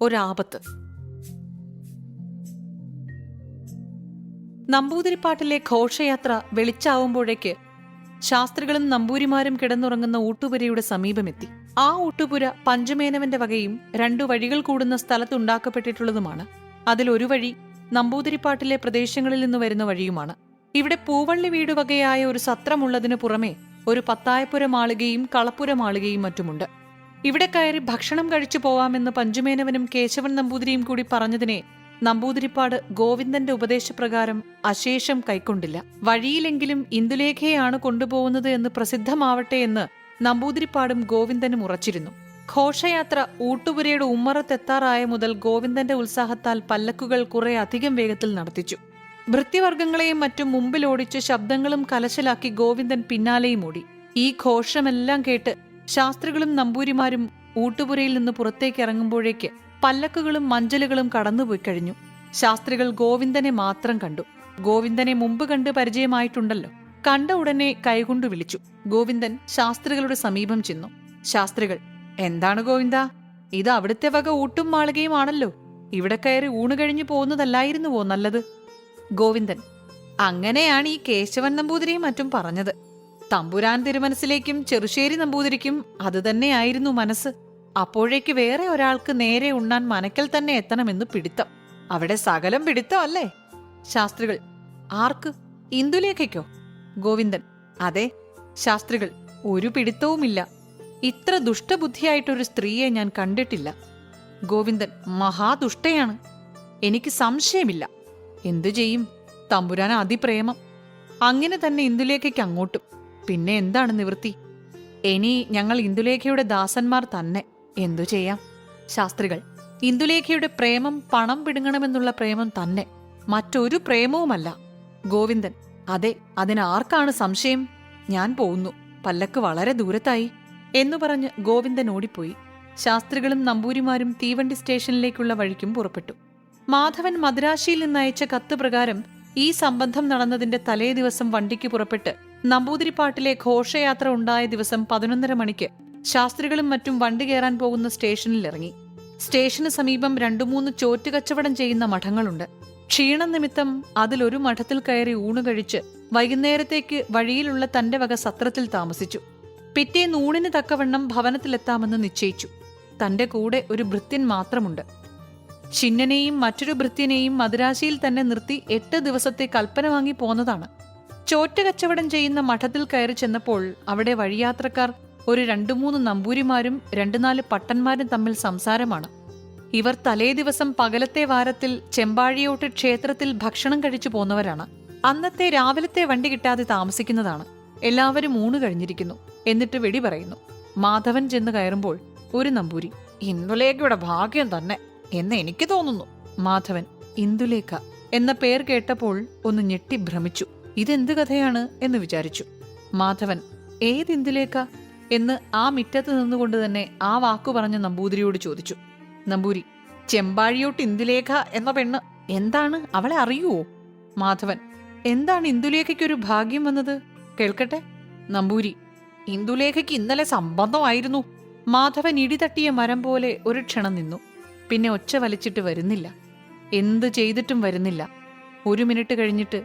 ഒരാപത്ത്. നമ്പൂതിരിപ്പാട്ടിലെ ഘോഷയാത്ര വെളിച്ചാവുമ്പോഴേക്ക് ശാസ്ത്രികളും നമ്പൂരിമാരും കിടന്നുറങ്ങുന്ന ഊട്ടുപുരയുടെ സമീപമെത്തി. ആ ഊട്ടുപുര പഞ്ചമേനവന്റെ വകയും രണ്ടു വഴികൾ കൂടുന്ന സ്ഥലത്തുണ്ടാക്കപ്പെട്ടിട്ടുള്ളതുമാണ്. അതിലൊരു വഴി നമ്പൂതിരിപ്പാട്ടിലെ പ്രദേശങ്ങളിൽ നിന്ന് വരുന്ന വഴിയുമാണ്. ഇവിടെ പൂവള്ളി വീട് വകയായ ഒരു സത്രമുള്ളതിനു പുറമെ ഒരു പത്തായപ്പുര മാളികയും കളപ്പുര മാളികയും മറ്റുമുണ്ട്. ഇവിടെ കയറി ഭക്ഷണം കഴിച്ചു പോവാമെന്ന് പഞ്ചുമേനവനും കേശവൻ നമ്പൂതിരിയും കൂടി പറഞ്ഞതിനെ നമ്പൂതിരിപ്പാട് ഗോവിന്ദന്റെ ഉപദേശപ്രകാരം അശേഷം കൈക്കൊണ്ടില്ല. വഴിയിലെങ്കിലും ഇന്ദുലേഖയാണ് കൊണ്ടുപോകുന്നത് എന്ന് പ്രസിദ്ധമാവട്ടെ എന്ന് നമ്പൂതിരിപ്പാടും ഗോവിന്ദനും ഉറച്ചിരുന്നു. ഘോഷയാത്ര ഊട്ടുപുരയുടെ ഉമ്മറത്തെത്താറായ മുതൽ ഗോവിന്ദന്റെ ഉത്സാഹത്താൽ പല്ലക്കുകൾ കുറെ അധികം വേഗത്തിൽ നടത്തിച്ചു. ഭൃത്യവർഗങ്ങളെയും മറ്റും മുമ്പിലോടിച്ച് ശബ്ദങ്ങളും കലശലാക്കി ഗോവിന്ദൻ പിന്നാലെയും ഓടി. ഈ ഘോഷമെല്ലാം കേട്ട് ശാസ്ത്രികളും നമ്പൂരിമാരും ഊട്ടുപുരയിൽ നിന്ന് പുറത്തേക്ക് ഇറങ്ങുമ്പോഴേക്ക് പല്ലക്കുകളും മഞ്ചലുകളും കടന്നുപോയി കഴിഞ്ഞു. ശാസ്ത്രികൾ ഗോവിന്ദനെ മാത്രം കണ്ടു. ഗോവിന്ദനെ മുമ്പ് കണ്ട് പരിചയമായിട്ടുണ്ടല്ലോ. കണ്ട ഉടനെ കൈകൊണ്ടു വിളിച്ചു. ഗോവിന്ദൻ ശാസ്ത്രികളുടെ സമീപം ചെന്നു. ശാസ്ത്രികൾ എന്താണ് ഗോവിന്ദ? ഇത് അവിടുത്തെ വക ഊട്ടും മാളികയുമാണല്ലോ ഇവിടെ കയറി ഊണ് കഴിഞ്ഞു പോകുന്നതല്ലായിരുന്നുവോ നല്ലത്? ഗോവിന്ദൻ അങ്ങനെയാണ് ഈ കേശവൻ നമ്പൂതിരിയും മറ്റും പറഞ്ഞത്. തമ്പുരാൻ തിരുമനസിലേക്കും ചെറുശ്ശേരി നമ്പൂതിരിക്കും അതുതന്നെയായിരുന്നു മനസ്സ്. അപ്പോഴേക്ക് വേറെ ഒരാൾക്ക് നേരെ ഉണ്ണാൻ മനക്കൽ തന്നെ എത്തണമെന്ന് പിടിത്തം. അവിടെ സകലം പിടിത്തം അല്ലേ? ശാസ്ത്രികൾ ആർക്ക്? ഇന്ദുലേഖയ്ക്കോ? ഗോവിന്ദൻ അതെ ശാസ്ത്രികൾ ഒരു പിടിത്തവുമില്ല. ഇത്ര ദുഷ്ടബുദ്ധിയായിട്ടൊരു സ്ത്രീയെ ഞാൻ കണ്ടിട്ടില്ല. ഗോവിന്ദൻ മഹാദുഷ്ടയാണ്. എനിക്ക് സംശയമില്ല. എന്തു ചെയ്യും? തമ്പുരാൻ അതിപ്രേമം. അങ്ങനെ തന്നെ ഇന്ദുലേഖയ്ക്ക് അങ്ങോട്ടും. പിന്നെ എന്താണ് നിവൃത്തി? ഇനി ഞങ്ങൾ ഇന്ദുലേഖയുടെ ദാസന്മാർ തന്നെ. എന്തു ചെയ്യാം? ശാസ്ത്രികൾ ഇന്ദുലേഖയുടെ പ്രേമം പണം പിടുങ്ങണമെന്നുള്ള പ്രേമം തന്നെ. മറ്റൊരു പ്രേമവുമല്ല. ഗോവിന്ദൻ അതെ അതിനാർക്കാണ് സംശയം? ഞാൻ പോകുന്നു പല്ലക്ക് വളരെ ദൂരത്തായി. എന്നു പറഞ്ഞ് ഗോവിന്ദൻ ഓടിപ്പോയി. ശാസ്ത്രികളും നമ്പൂരിമാരും തീവണ്ടി സ്റ്റേഷനിലേക്കുള്ള വഴിക്കും പുറപ്പെട്ടു. മാധവൻ മദ്രാശിയിൽ നിന്നയച്ച കത്ത് പ്രകാരം ഈ സംബന്ധം നടന്നതിന്റെ തലേ ദിവസം വണ്ടിക്ക് പുറപ്പെട്ട് നമ്പൂതിരിപ്പാട്ടിലെ ഘോഷയാത്ര ഉണ്ടായ ദിവസം പതിനൊന്നര മണിക്ക് ശാസ്ത്രികളും മറ്റും വണ്ടി കയറാൻ പോകുന്ന സ്റ്റേഷനിൽ ഇറങ്ങി സ്റ്റേഷന് സമീപം രണ്ടു മൂന്ന് ചോറ്റ് കച്ചവടം ചെയ്യുന്ന മഠങ്ങളുണ്ട്. ക്ഷീണ നിമിത്തം അതിലൊരു മഠത്തിൽ കയറി ഊണ് കഴിച്ച് വൈകുന്നേരത്തേക്ക് വഴിയിലുള്ള തന്റെ വക സത്രത്തിൽ താമസിച്ചു. പിറ്റേന്ന് ഊണിന് തക്കവണ്ണം ഭവനത്തിലെത്താമെന്ന് നിശ്ചയിച്ചു. തന്റെ കൂടെ ഒരു ഭൃത്യൻ മാത്രമുണ്ട്. ചിന്നനെയും മറ്റൊരു ഭൃത്യനെയും മദുരാശിയിൽ തന്നെ നിർത്തി എട്ട് ദിവസത്തെ കൽപ്പന വാങ്ങി പോന്നതാണ്. ചോറ്റ് കച്ചവടം ചെയ്യുന്ന മഠത്തിൽ കയറി ചെന്നപ്പോൾ അവിടെ വഴിയാത്രക്കാർ ഒരു രണ്ടു മൂന്ന് നമ്പൂരിമാരും രണ്ടു നാല് പട്ടന്മാരും തമ്മിൽ സംസാരമാണ്. ഇവർ തലേ ദിവസം പകലത്തെ വാരത്തിൽ ചെമ്പാഴിയോട്ട് ക്ഷേത്രത്തിൽ ഭക്ഷണം കഴിച്ചു പോന്നവരാണ്. അന്നത്തെ രാവിലത്തെ വണ്ടി കിട്ടാതെ താമസിക്കുന്നതാണ്. എല്ലാവരും ഊണ് കഴിഞ്ഞിരിക്കുന്നു. എന്നിട്ട് വെടി പറയുന്നു. മാധവൻ ചെന്ന് കയറുമ്പോൾ ഒരു നമ്പൂരി ഇന്ദുലേഖയുടെ ഭാഗ്യം തന്നെ എന്ന് എനിക്ക് തോന്നുന്നു. മാധവൻ ഇന്ദുലേഖ എന്ന പേർ കേട്ടപ്പോൾ ഒന്ന് ഞെട്ടി ഭ്രമിച്ചു ഇതെന്ത് കഥയാണ് എന്ന് വിചാരിച്ചു. മാധവൻ ഏത് ഇന്ദുലേഖ എന്ന് ആ മിറ്റത്ത് നിന്നുകൊണ്ട് തന്നെ ആ വാക്കു പറഞ്ഞ നമ്പൂതിരിയോട് ചോദിച്ചു. നമ്പൂരി ചെമ്പാഴിയോട്ട് ഇന്ദുലേഖ എന്ന പെണ്ണ് എന്താണ് അവളെ അറിയുവോ? മാധവൻ എന്താണ് ഇന്ദുലേഖയ്ക്കൊരു ഭാഗ്യം വന്നത്? കേൾക്കട്ടെ. നമ്പൂരി ഇന്ദുലേഖയ്ക്ക് ഇന്നലെ സംബന്ധമായിരുന്നു. മാധവൻ ഇടിതട്ടിയ മരം പോലെ ഒരു ക്ഷണം നിന്നു. പിന്നെ ഒച്ച വലിച്ചിട്ട് വരുന്നില്ല. എന്ത് ചെയ്തിട്ടും വരുന്നില്ല. ഒരു മിനിറ്റ് കഴിഞ്ഞിട്ട്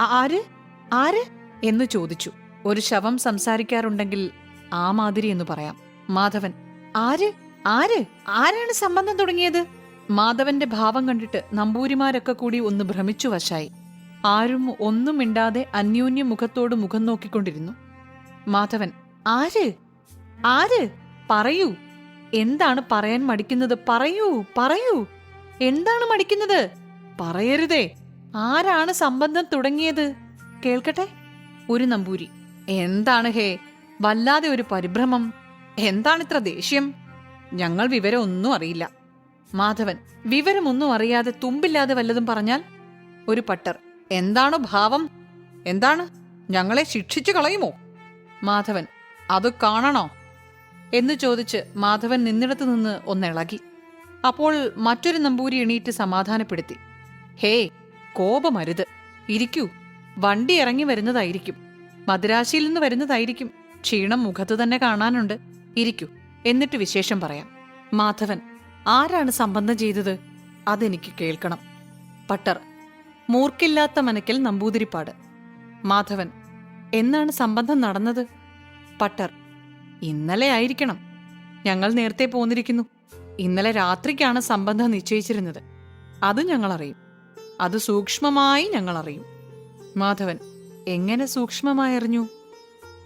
ആര്? ആര്? എന്ന് ചോദിച്ചു. ഒരു ശവം സംസാരിക്കാറുണ്ടെങ്കിൽ ആ മാതിരി എന്ന് പറയാം. മാധവൻ ആര്? ആര്? ആരാണ് സംബന്ധം തുടങ്ങിയത്? മാധവന്റെ ഭാവം കണ്ടിട്ട് നമ്പൂരിമാരൊക്കെ കൂടി ഒന്ന് ഭ്രമിച്ചു വശായി. ആരും ഒന്നും മിണ്ടാതെ അന്യോന്യ മുഖത്തോട് മുഖം നോക്കിക്കൊണ്ടിരുന്നു. മാധവൻ ആര്? ആര്? പറയൂ. എന്താണ് പറയാൻ മടിക്കുന്നത്? പറയൂ പറയൂ. എന്താണ് മടിക്കുന്നത്? പറയരുതേ. ആരാണ് സംബന്ധം തുടങ്ങിയത്? കേൾക്കട്ടെ? ഒരു നമ്പൂരി. എന്താണ് ഹേ? വല്ലാതെ ഒരു പരിഭ്രമം. എന്താണിത്ര ദേഷ്യം? ഞങ്ങൾ വിവരമൊന്നും അറിയില്ല. മാധവൻ വിവരമൊന്നും അറിയാതെ തുമ്പില്ലാതെ വല്ലതും പറഞ്ഞാൽ? ഒരു പട്ടർ എന്താണോ ഭാവം? എന്താണ്? ഞങ്ങളെ ശിക്ഷിച്ചു കളയുമോ? മാധവൻ അത് കാണണോ? എന്ന് ചോദിച്ച് മാധവൻ നിന്നിടത്തു നിന്ന് ഒന്നിളകി അപ്പോൾ മറ്റൊരു നമ്പൂരി എണീറ്റ് സമാധാനപ്പെടുത്തി. ഹേ കോപമരുത്. ഇരിക്കൂ. വണ്ടി ഇറങ്ങി വരുന്നതായിരിക്കും. മദ്രാശിയിൽ നിന്ന് വരുന്നതായിരിക്കും. ക്ഷീണം മുഖത്ത് തന്നെ കാണാനുണ്ട്. ഇരിക്കൂ എന്നിട്ട് വിശേഷം പറയാം. മാധവൻ ആരാണ് സംബന്ധം ചെയ്തത്? അതെനിക്ക് കേൾക്കണം. പട്ടർ മൂർക്കില്ലാത്ത മനക്കൽ നമ്പൂതിരിപ്പാട്. മാധവൻ എന്നാണ് സംബന്ധം നടന്നത്? പട്ടർ ഇന്നലെ ആയിരിക്കണം. ഞങ്ങൾ നേരത്തെ പോന്നിരിക്കുന്നു. ഇന്നലെ രാത്രിക്കാണ് സംബന്ധം നിശ്ചയിച്ചിരുന്നത്. അത് ഞങ്ങളറിയും. അത് സൂക്ഷ്മമായി ഞങ്ങൾ അറിയും മാധവൻ എങ്ങനെ സൂക്ഷ്മമായറിഞ്ഞു?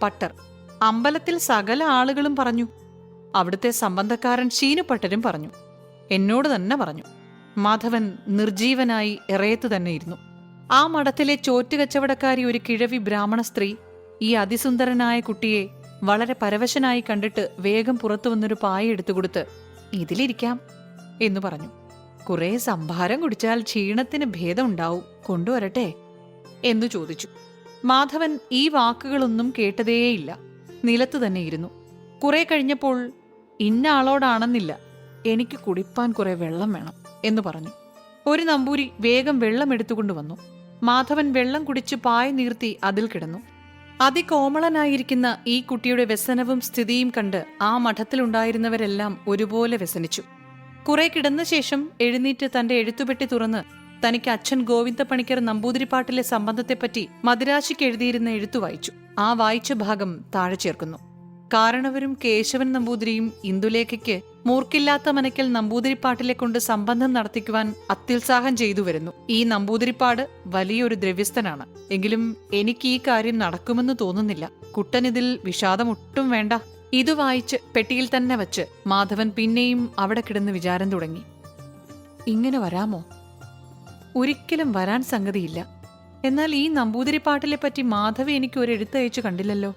പട്ടർ അമ്പലത്തിൽ സകല ആളുകളും പറഞ്ഞു. അവിടുത്തെ സംബന്ധക്കാരൻ ശീനുപട്ടരും പറഞ്ഞു. എന്നോട് തന്നെ പറഞ്ഞു. മാധവൻ നിർജീവനായി ഇറയത്തു തന്നെ ഇരുന്നു. ആ മഠത്തിലെ ചോറ്റുകച്ചവടക്കാരി ഒരു കിഴവി ബ്രാഹ്മണ സ്ത്രീ ഈ അതിസുന്ദരനായ കുട്ടിയെ വളരെ പരവശനായി കണ്ടിട്ട് വേഗം പുറത്തു വന്നൊരു പായ എടുത്തുകൊടുത്ത് ഇതിലിരിക്കാം എന്നു പറഞ്ഞു. കുറെ സംഭാരം കുടിച്ചാൽ ക്ഷീണത്തിന് ഭേദമുണ്ടാവും കൊണ്ടുവരട്ടെ. എന്നു ചോദിച്ചു. മാധവൻ ഈ വാക്കുകളൊന്നും കേട്ടതേയില്ല. നിലത്ത് തന്നെ ഇരുന്നു. കുറെ കഴിഞ്ഞപ്പോൾ ഇന്ന ആളോടാണെന്നില്ല. എനിക്ക് കുടിപ്പാൻ കുറെ വെള്ളം വേണം എന്ന് പറഞ്ഞു. ഒരു നമ്പൂരി വേഗം വെള്ളം എടുത്തുകൊണ്ട് വന്നു. മാധവൻ വെള്ളം കുടിച്ച് പായ നീർത്തി അതിൽ കിടന്നു. അതികോമളനായിരിക്കുന്ന ഈ കുട്ടിയുടെ വ്യസനവും സ്ഥിതിയും കണ്ട് ആ മഠത്തിലുണ്ടായിരുന്നവരെല്ലാം ഒരുപോലെ വ്യസനിച്ചു. കുറെ കിടന്ന ശേഷം എഴുന്നേറ്റ് തന്റെ എഴുത്തുപെട്ടി തുറന്ന് തനിക്ക് അച്ഛൻ ഗോവിന്ദ പണിക്കർ നമ്പൂതിരിപ്പാട്ടിലെ സംബന്ധത്തെപ്പറ്റി മദിരാശിക്ക് എഴുതിയിരുന്ന എഴുത്തു വായിച്ചു. ആ വായിച്ച ഭാഗം താഴെ ചേർക്കുന്നു. കാരണവരും കേശവൻ നമ്പൂതിരിയും ഇന്ദുലേഖയ്ക്ക് മൂർക്കില്ലാത്ത മനക്കൽ നമ്പൂതിരിപ്പാട്ടിലെ കൊണ്ട് സംബന്ധം നടത്തിക്കുവാൻ അത്യുത്സാഹം ചെയ്തു വരുന്നു. ഈ നമ്പൂതിരിപ്പാട് വലിയൊരു ദ്രവ്യസ്ഥനാണ്. എങ്കിലും എനിക്ക് ഈ കാര്യം നടക്കുമെന്ന് തോന്നുന്നില്ല. കുട്ടനിതിൽ വിഷാദം ഒട്ടും വേണ്ട. ഇത് വായിച്ച് പെട്ടിയിൽ തന്നെ വച്ച് മാധവൻ പിന്നെയും അവിടെ കിടന്ന് വിചാരം തുടങ്ങി. ഇങ്ങനെ വരാമോ? ഒരിക്കലും വരാൻ സംഗതിയില്ല. എന്നാൽ ഈ നമ്പൂതിരി പാട്ടിലെ പറ്റി മാധവി എനിക്ക് ഒരു എഴുത്തയച്ചു കണ്ടില്ലല്ലോ.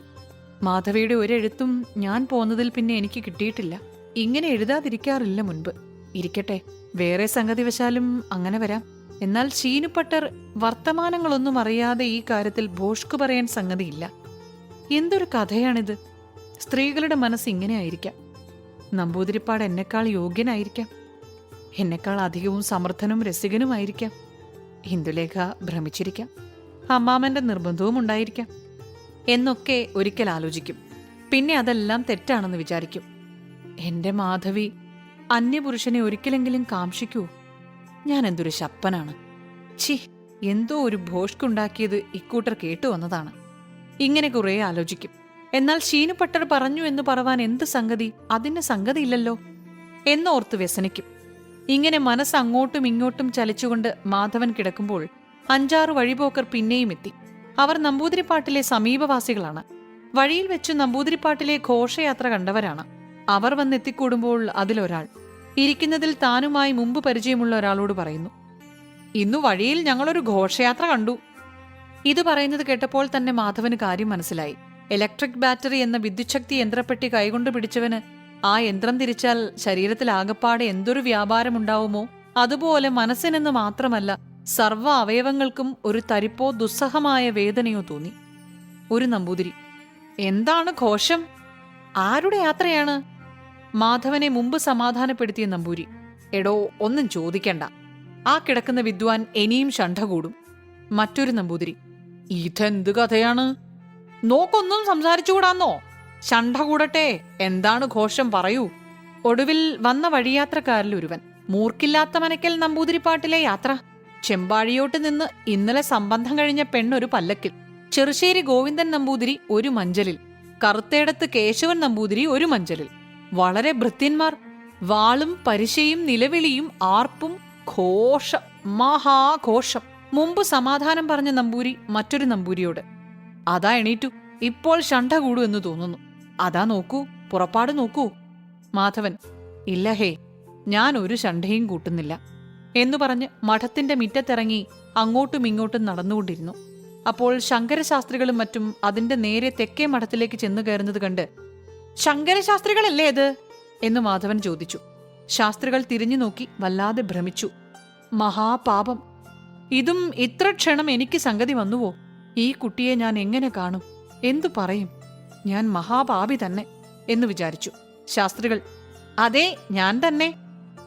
മാധവിയുടെ ഒരെഴുത്തും ഞാൻ പോന്നതിൽ പിന്നെ എനിക്ക് കിട്ടിയിട്ടില്ല. ഇങ്ങനെ എഴുതാതിരിക്കാറില്ല മുൻപ്. ഇരിക്കട്ടെ വേറെ സംഗതി വശാലും അങ്ങനെ വരാം. എന്നാൽ ഷീനുപട്ടർ വർത്തമാനങ്ങളൊന്നും അറിയാതെ ഈ കാര്യത്തിൽ ഭോഷ്കു പറയാൻ സംഗതിയില്ല. എന്തൊരു കഥയാണിത്? സ്ത്രീകളുടെ മനസ്സ് ഇങ്ങനെ ആയിരിക്കാം. നമ്പൂതിരിപ്പാട് എന്നെക്കാൾ യോഗ്യനായിരിക്കാം. എന്നെക്കാൾ അധികവും സമർത്ഥനും രസികനുമായിരിക്കാം. ഹിന്ദുലേഖ ഭ്രമിച്ചിരിക്കാം. അമ്മാമന്റെ നിർബന്ധവും ഉണ്ടായിരിക്കാം. എന്നൊക്കെ ഒരിക്കൽ ആലോചിക്കും. പിന്നെ അതെല്ലാം തെറ്റാണെന്ന് വിചാരിക്കും. എന്റെ മാധവി അന്യപുരുഷനെ ഒരിക്കലെങ്കിലും കാംക്ഷിക്കൂ. ഞാൻ എന്തൊരു ശപ്പനാണ്. ഛി എന്തോ ഒരു ഭോഷ്കുണ്ടാക്കിയത് ഇക്കൂട്ടർ കേട്ടു വന്നതാണ്. ഇങ്ങനെ കുറെ ആലോചിക്കും. എന്നാൽ ഷീനുപട്ടർ പറഞ്ഞു എന്ന് പറവാൻ എന്ത് സംഗതി? അതിന് സംഗതിയില്ലല്ലോ. എന്നോർത്ത് വ്യസനിക്കും. ഇങ്ങനെ മനസ്സ് അങ്ങോട്ടും ഇങ്ങോട്ടും ചലിച്ചുകൊണ്ട് മാധവൻ കിടക്കുമ്പോൾ അഞ്ചാറ് വഴിപോക്കർ പിന്നെയും എത്തി. അവർ നമ്പൂതിരിപ്പാട്ടിലെ സമീപവാസികളാണ്. വഴിയിൽ വെച്ച് നമ്പൂതിരിപ്പാട്ടിലെ ഘോഷയാത്ര കണ്ടവരാണ്. അവർ വന്നെത്തിക്കൂടുമ്പോൾ അതിലൊരാൾ. ഇരിക്കുന്നതിൽ താനുമായി മുമ്പ് പരിചയമുള്ള ഒരാളോട് പറയുന്നു ഇന്നു വഴിയിൽ ഞങ്ങളൊരു ഘോഷയാത്ര കണ്ടു. ഇത് പറയുന്നത് കേട്ടപ്പോൾ തന്നെ മാധവന് കാര്യം മനസ്സിലായി. ഇലക്ട്രിക് ബാറ്ററി എന്ന വിദ്യുച്ഛക്തി യന്ത്രപ്പെട്ടി കൈകൊണ്ട് പിടിച്ചവന് ആ യന്ത്രം തിരിച്ചാൽ ശരീരത്തിൽ ആകപ്പാടെ എന്തൊരു വ്യാപാരമുണ്ടാവുമോ? അതുപോലെ മനസ്സിനെന്ന് മാത്രമല്ല സർവ അവയവങ്ങൾക്കും ഒരു തരിപ്പോ ദുസ്സഹമായ വേദനയോ തോന്നി. ഒരു നമ്പൂതിരി. എന്താണ് ഘോഷം? ആരുടെ യാത്രയാണ്? മാധവനെ മുമ്പ് സമാധാനപ്പെടുത്തിയ നമ്പൂരി. എടോ ഒന്നും ചോദിക്കണ്ട. ആ കിടക്കുന്ന വിദ്വാൻ ഇനിയും ഷണ്ഠ കൂടും. മറ്റൊരു നമ്പൂതിരി. ഇതെന്ത് കഥയാണ്? നോക്കൊന്നും സംസാരിച്ചുകൂടാന്നോ? ഷണ്ഠ കൂടട്ടെ എന്താണ് ഘോഷം പറയൂ. ഒടുവിൽ വന്ന വഴിയാത്രക്കാരിൽ ഒരുവൻ മൂർക്കില്ലാത്ത മനക്കൽ നമ്പൂതിരിപ്പാട്ടിലെ യാത്ര. ചെമ്പാഴിയോട്ട് നിന്ന് ഇന്നലെ സംബന്ധം കഴിഞ്ഞ പെണ്ണൊരു പല്ലക്കിൽ. ചെറുശ്ശേരി ഗോവിന്ദൻ നമ്പൂതിരി ഒരു മഞ്ചലിൽ. കറുത്തേടത്ത് കേശവൻ നമ്പൂതിരി ഒരു മഞ്ചലിൽ. വളരെ ഭൃത്യന്മാർ. വാളും പരിശയും നിലവിളിയും ആർപ്പും ഘോഷം മഹാഘോഷം. മുമ്പ് സമാധാനം പറഞ്ഞ നമ്പൂരി മറ്റൊരു നമ്പൂരിയോട്. അതാ എണീറ്റു. ഇപ്പോൾ ഷണ്ട എന്ന് തോന്നുന്നു. അതാ നോക്കൂ പുറപ്പാട് നോക്കൂ. മാധവൻ ഇല്ല ഹേ ഞാൻ ഒരു ശണ്ഠയും കൂട്ടുന്നില്ല എന്നു പറഞ്ഞ് മഠത്തിന്റെ മിറ്റത്തിറങ്ങി അങ്ങോട്ടും ഇങ്ങോട്ടും നടന്നുകൊണ്ടിരുന്നു. അപ്പോൾ ശങ്കരശാസ്ത്രികളും മറ്റും അതിന്റെ നേരെ തെക്കേ മഠത്തിലേക്ക് ചെന്നു കയറുന്നത് കണ്ട് ശങ്കരശാസ്ത്രികളല്ലേ ഇത്? എന്ന് മാധവൻ ചോദിച്ചു. ശാസ്ത്രികൾ തിരിഞ്ഞു നോക്കി വല്ലാതെ ഭ്രമിച്ചു. മഹാപാപം ഇതും ഇത്ര ക്ഷണം എനിക്ക് സംഗതി വന്നുവോ? ഈ കുട്ടിയെ ഞാൻ എങ്ങനെ കാണും? എന്തു പറയും? ഞാൻ മഹാപാപി തന്നെ എന്ന് വിചാരിച്ചു. ശാസ്ത്രികൾ അതെ ഞാൻ തന്നെ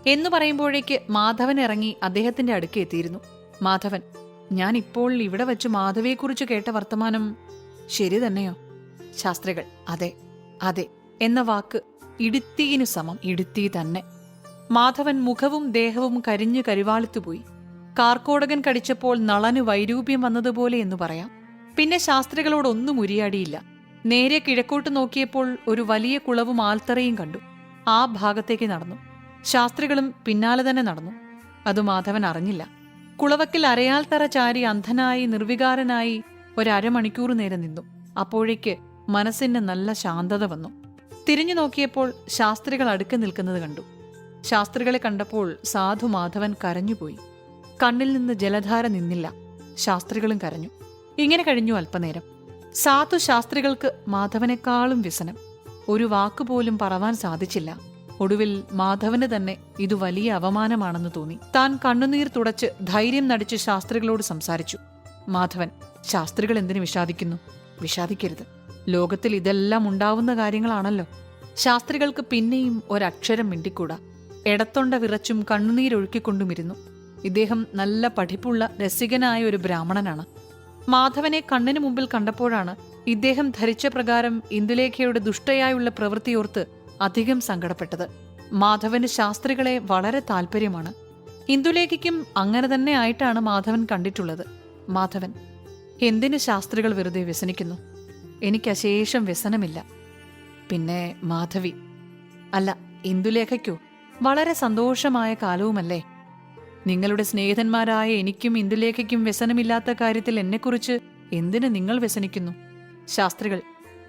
എന്ന് പറയുമ്പോഴേക്ക് മാധവൻ ഇറങ്ങി അദ്ദേഹത്തിന്റെ അടുക്കെ എത്തിയിരുന്നു. മാധവൻ ഞാൻ ഇപ്പോൾ ഇവിടെ വെച്ച് മാധവിയെക്കുറിച്ച് കേട്ട വർത്തമാനം ശരി തന്നെയോ? ശാസ്ത്രികൾ അതെ അതെ എന്ന വാക്ക് ഇടുത്തീനു സമം ഇടുത്തി തന്നെ. മാധവൻ മുഖവും ദേഹവും കരിഞ്ഞു കരുവാളിത്തുപോയി കാർക്കോടകൻ കടിച്ചപ്പോൾ നളന് വൈരൂപ്യം വന്നതുപോലെ എന്ന് പറയാം. പിന്നെ ശാസ്ത്രികളോടൊന്നും ഉരിയാടിയില്ല. നേരെ കിഴക്കോട്ട് നോക്കിയപ്പോൾ ഒരു വലിയ കുളവും ആൽത്തറയും കണ്ടു. ആ ഭാഗത്തേക്ക് നടന്നു. ശാസ്ത്രികളും പിന്നാലെ തന്നെ നടന്നു. അത് മാധവൻ അറിഞ്ഞില്ല. കുളവക്കിൽ അരയാൽത്തറ ചാരി അന്ധനായി നിർവികാരനായി ഒരമണിക്കൂർ നേരം നിന്നു. അപ്പോഴേക്ക് മനസ്സിന് നല്ല ശാന്തത വന്നു. തിരിഞ്ഞു നോക്കിയപ്പോൾ ശാസ്ത്രികൾ അടുക്ക് നിൽക്കുന്നത് കണ്ടു. ശാസ്ത്രികളെ കണ്ടപ്പോൾ സാധു മാധവൻ കരഞ്ഞുപോയി. കണ്ണിൽ നിന്ന് ജലധാര നിന്നില്ല. ശാസ്ത്രികളും കരഞ്ഞു. ഇങ്ങനെ കഴിഞ്ഞു അല്പനേരം. സാധു ശാസ്ത്രികൾക്ക് മാധവനേക്കാളും വ്യസനം. ഒരു വാക്കുപോലും പറവാൻ സാധിച്ചില്ല. ഒടുവിൽ മാധവന് തന്നെ ഇത് വലിയ അവമാനമാണെന്ന് തോന്നി. താൻ കണ്ണുനീർ തുടച്ച് ധൈര്യം നടിച്ച് ശാസ്ത്രികളോട് സംസാരിച്ചു. മാധവൻ ശാസ്ത്രികൾ എന്തിനു വിഷാദിക്കുന്നു? വിഷാദിക്കരുത്. ലോകത്തിൽ ഇതെല്ലാം ഉണ്ടാവുന്ന കാര്യങ്ങളാണല്ലോ. ശാസ്ത്രികൾക്ക് പിന്നെയും ഒരക്ഷരം മിണ്ടിക്കൂടാ. എടത്തൊണ്ട വിറച്ചും കണ്ണുനീരൊഴുക്കിക്കൊണ്ടുമിരുന്നു. ഇദ്ദേഹം നല്ല പഠിപ്പുള്ള രസികനായ ഒരു ബ്രാഹ്മണനാണ്. മാധവനെ കണ്ണിനു മുമ്പിൽ കണ്ടപ്പോഴാണ് ഇദ്ദേഹം ധരിച്ച പ്രകാരം ഇന്ദുലേഖയുടെ ദുഷ്ടയായുള്ള പ്രവൃത്തിയോർത്ത് അധികം സങ്കടപ്പെട്ടത്. മാധവന് ശാസ്ത്രികളെ വളരെ താല്പര്യമാണ് ഇന്ദുലേഖയ്ക്കും അങ്ങനെ തന്നെ ആയിട്ടാണ് മാധവൻ കണ്ടിട്ടുള്ളത്. മാധവൻ എന്തിന് ശാസ്ത്രികൾ വെറുതെ വ്യസനിക്കുന്നു? എനിക്ക് അശേഷം വ്യസനമില്ല. പിന്നെ മാധവി അല്ല ഇന്ദുലേഖയ്ക്കോ വളരെ സന്തോഷമായ കാലവുമല്ലേ? നിങ്ങളുടെ സ്നേഹിതന്മാരായ എനിക്കും ഇന്ദുലേഖയ്ക്കും വ്യസനമില്ലാത്ത കാര്യത്തിൽ എന്നെക്കുറിച്ച് എന്തിനു നിങ്ങൾ വ്യസനിക്കുന്നു? ശാസ്ത്രികൾ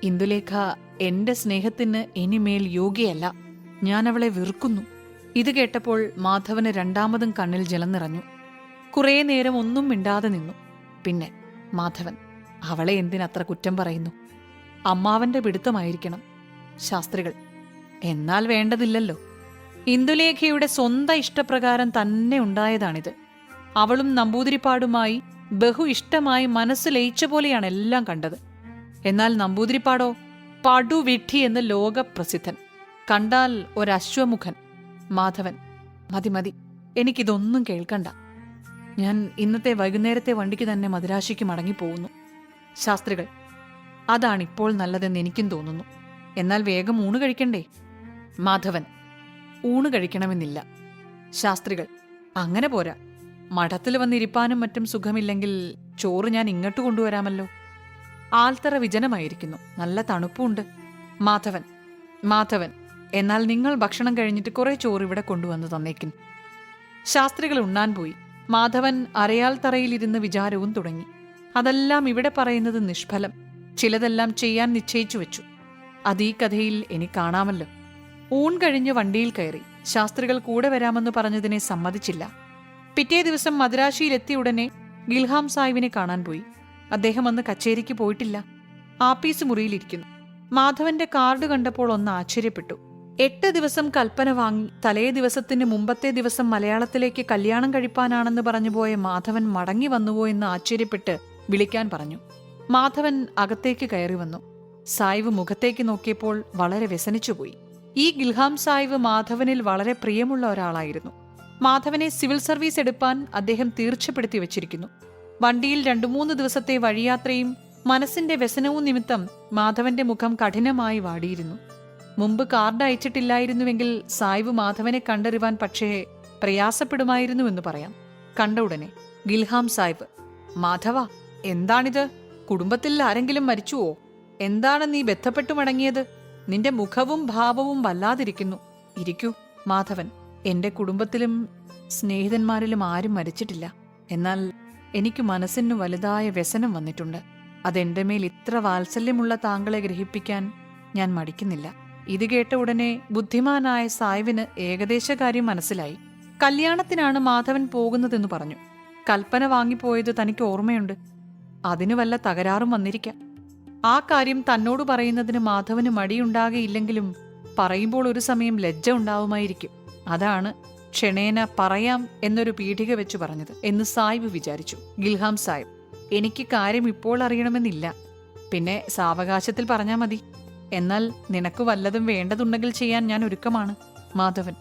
ഇന്ദുലേഖ എന്റെ സ്നേഹത്തിന് ഇനിമേൽ യോഗ്യയല്ല. ഞാൻ അവളെ വെറുക്കുന്നു. ഇത് കേട്ടപ്പോൾ മാധവന് രണ്ടാമതും കണ്ണിൽ ജലം നിറഞ്ഞു. കുറേ നേരം ഒന്നും മിണ്ടാതെ നിന്നു. പിന്നെ മാധവൻ അവളെ എന്തിനത്ര കുറ്റം പറയുന്നു? അമ്മാവന്റെ പിടുത്തമായിരിക്കണം. ശാസ്ത്രികൾ എന്നാൽ വേണ്ടതില്ലല്ലോ. ഇന്ദുലേഖയുടെ സ്വന്തം ഇഷ്ടപ്രകാരം തന്നെ ഉണ്ടായതാണിത്. അവളും നമ്പൂതിരിപ്പാടുമായി ബഹു ഇഷ്ടമായി മനസ്സ് ലയിച്ച പോലെയാണ് എല്ലാം കണ്ടത്. എന്നാൽ നമ്പൂതിരിപ്പാടോ? പടുവിഠി എന്ന് ലോകപ്രസിദ്ധൻ. കണ്ടാൽ ഒരശ്വമുഖൻ. മാധവൻ. മതി മതി. എനിക്കിതൊന്നും കേൾക്കണ്ട. ഞാൻ ഇന്നത്തെ വൈകുന്നേരത്തെ വണ്ടിക്ക് തന്നെ മദുരാശിക്ക് മടങ്ങിപ്പോകുന്നു. ശാസ്ത്രികൾ അതാണിപ്പോൾ നല്ലതെന്ന് എനിക്കും തോന്നുന്നു. എന്നാൽ വേഗം ഊണ് കഴിക്കണ്ടേ? മാധവൻ. ഊണ് കഴിക്കണമെന്നില്ല. ശാസ്ത്രികൾ അങ്ങനെ പോരാ. മഠത്തിൽ വന്നിരിപ്പാനും മറ്റും സുഖമില്ലെങ്കിൽ ചോറ് ഞാൻ ഇങ്ങോട്ട് കൊണ്ടുവരാമല്ലോ. ആൽത്തറ വിജനമായിരിക്കുന്നു. നല്ല തണുപ്പുണ്ട്. മാധവൻ മാധവൻ എന്നാൽ നിങ്ങൾ ഭക്ഷണം കഴിഞ്ഞിട്ട് കുറേ ചോറ് ഇവിടെ കൊണ്ടുവന്ന് തന്നേക്കും ശാസ്ത്രികൾ ഉണ്ണാൻ പോയി. മാധവൻ അരയാൽ തറയിലിരുന്ന് വിചാരവും തുടങ്ങി. അതെല്ലാം ഇവിടെ പറയുന്നത് നിഷ്ഫലം. ചിലതെല്ലാം ചെയ്യാൻ നിശ്ചയിച്ചു വെച്ചു. അത് ഈ കഥയിൽ എനിക്ക് കാണാമല്ലോ. ഊൺ കഴിഞ്ഞ് വണ്ടിയിൽ കയറി. ശാസ്ത്രികൾ കൂടെ വരാമെന്ന് പറഞ്ഞതിനെ സമ്മതിച്ചില്ല. പിറ്റേ ദിവസം മദ്രാശിയിലെത്തിയ ഉടനെ ഗിൽഹാം സാഹിബിനെ കാണാൻ പോയി. അദ്ദേഹം അന്ന് കച്ചേരിക്ക് പോയിട്ടില്ല. ആപ്പീസ് മുറിയിലിരിക്കുന്നു. മാധവന്റെ കാർഡ് കണ്ടപ്പോൾ ഒന്ന് ആശ്ചര്യപ്പെട്ടു. എട്ട് ദിവസം കൽപ്പന വാങ്ങി തലേ ദിവസത്തിന് മുമ്പത്തെ ദിവസം മലയാളത്തിലേക്ക് കല്യാണം കഴിപ്പാനാണെന്ന് പറഞ്ഞുപോയ മാധവൻ മടങ്ങി വന്നുവോ എന്ന് ആശ്ചര്യപ്പെട്ട് വിളിക്കാൻ പറഞ്ഞു. മാധവൻ അകത്തേക്ക് കയറി വന്നു. സായിവ് മുഖത്തേക്ക് നോക്കിയപ്പോൾ വളരെ വ്യസനിച്ചുപോയി. ഈ ഗിൽഹാം സാഹിബ് മാധവനിൽ വളരെ പ്രിയമുള്ള ഒരാളായിരുന്നു. മാധവനെ സിവിൽ സർവീസ് എടുപ്പാൻ അദ്ദേഹം തീർച്ചപ്പെടുത്തി വച്ചിരിക്കുന്നു. വണ്ടിയിൽ രണ്ടു മൂന്ന് ദിവസത്തെ വഴിയാത്രയും മനസ്സിന്റെ വ്യസനവും നിമിത്തം മാധവന്റെ മുഖം കഠിനമായി വാടിയിരുന്നു. മുമ്പ് കാർഡ് അയച്ചിട്ടില്ലായിരുന്നുവെങ്കിൽ സായിവ് മാധവനെ കണ്ടറിവാൻ പക്ഷേ പ്രയാസപ്പെടുമായിരുന്നുവെന്ന് പറയാം. കണ്ട ഉടനെ ഗിൽഹാം സാഹിബ് മാധവ എന്താണിത്? കുടുംബത്തിൽ ആരെങ്കിലും മരിച്ചുവോ? എന്താണ് നീ ബന്ധപ്പെട്ടു മടങ്ങിയത്? നിന്റെ മുഖവും ഭാവവും വല്ലാതിരിക്കുന്നു. ഇരിക്കൂ മാധവൻ. എന്റെ കുടുംബത്തിലും സ്നേഹിതന്മാരിലും ആരും മരിച്ചിട്ടില്ല. എന്നാൽ എനിക്ക് മനസ്സിന് വലുതായ വ്യസനം വന്നിട്ടുണ്ട്. അതെന്റെ മേൽ ഇത്ര വാത്സല്യമുള്ള താങ്കളെ ഗ്രഹിപ്പിക്കാൻ ഞാൻ മടിക്കുന്നില്ല. ഇത് കേട്ട ഉടനെ ബുദ്ധിമാനായ സായുവിന് ഏകദേശ കാര്യം മനസ്സിലായി. കല്യാണത്തിനാണ് മാധവൻ പോകുന്നതെന്ന് പറഞ്ഞു. കൽപ്പന വാങ്ങിപ്പോയത് തനിക്ക് ഓർമ്മയുണ്ട്. അതിന് വല്ല തകരാറും വന്നിരിക്കാം. ആ കാര്യം തന്നോട് പറയുന്നതിന് മാധവന് മടിയുണ്ടാകയില്ലെങ്കിലും പറയുമ്പോൾ ഒരു സമയം ലജ്ജ ഉണ്ടാവുമായിരിക്കും. അതാണ് ക്ഷണേന പറയാം എന്നൊരു പീഠിക വെച്ച് പറഞ്ഞത് എന്ന് സായിബ് വിചാരിച്ചു. ഗിൽഹാം സാഹിബ് എനിക്ക് കാര്യം ഇപ്പോൾ അറിയണമെന്നില്ല. പിന്നെ സാവകാശത്തിൽ പറഞ്ഞാൽ മതി. എന്നാൽ നിനക്ക് വല്ലതും വേണ്ടതുണ്ടെങ്കിൽ ചെയ്യാൻ ഞാൻ ഒരുക്കമാണ് മാധവൻ.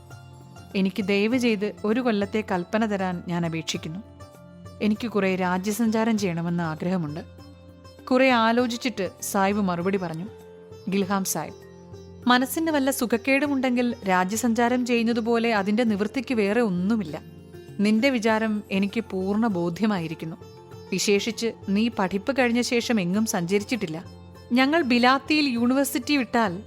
എനിക്ക് ദയവ് ചെയ്ത് ഒരു കൊല്ലത്തെ കൽപ്പന തരാൻ ഞാൻ അപേക്ഷിക്കുന്നു. എനിക്ക് കുറെ രാജ്യസഞ്ചാരം ചെയ്യണമെന്ന് ആഗ്രഹമുണ്ട്. കുറെ ആലോചിച്ചിട്ട് സായിബ് മറുപടി പറഞ്ഞു. ഗിൽഹാം സാഹിബ് മനസ്സിന് വല്ല സുഖക്കേടുമുണ്ടെങ്കിൽ രാജ്യസഞ്ചാരം ചെയ്യുന്നതുപോലെ അതിന്റെ നിവൃത്തിക്ക് വേറെ ഒന്നുമില്ല. നിന്റെ വിചാരം എനിക്ക് പൂർണ ബോധ്യമായിരിക്കുന്നു. വിശേഷിച്ച് നീ പഠിപ്പ് കഴിഞ്ഞ ശേഷം എങ്ങും സഞ്ചരിച്ചിട്ടില്ല. ഞങ്ങൾ ബിലാത്തിയിൽ യൂണിവേഴ്സിറ്റി വിട്ടാൽ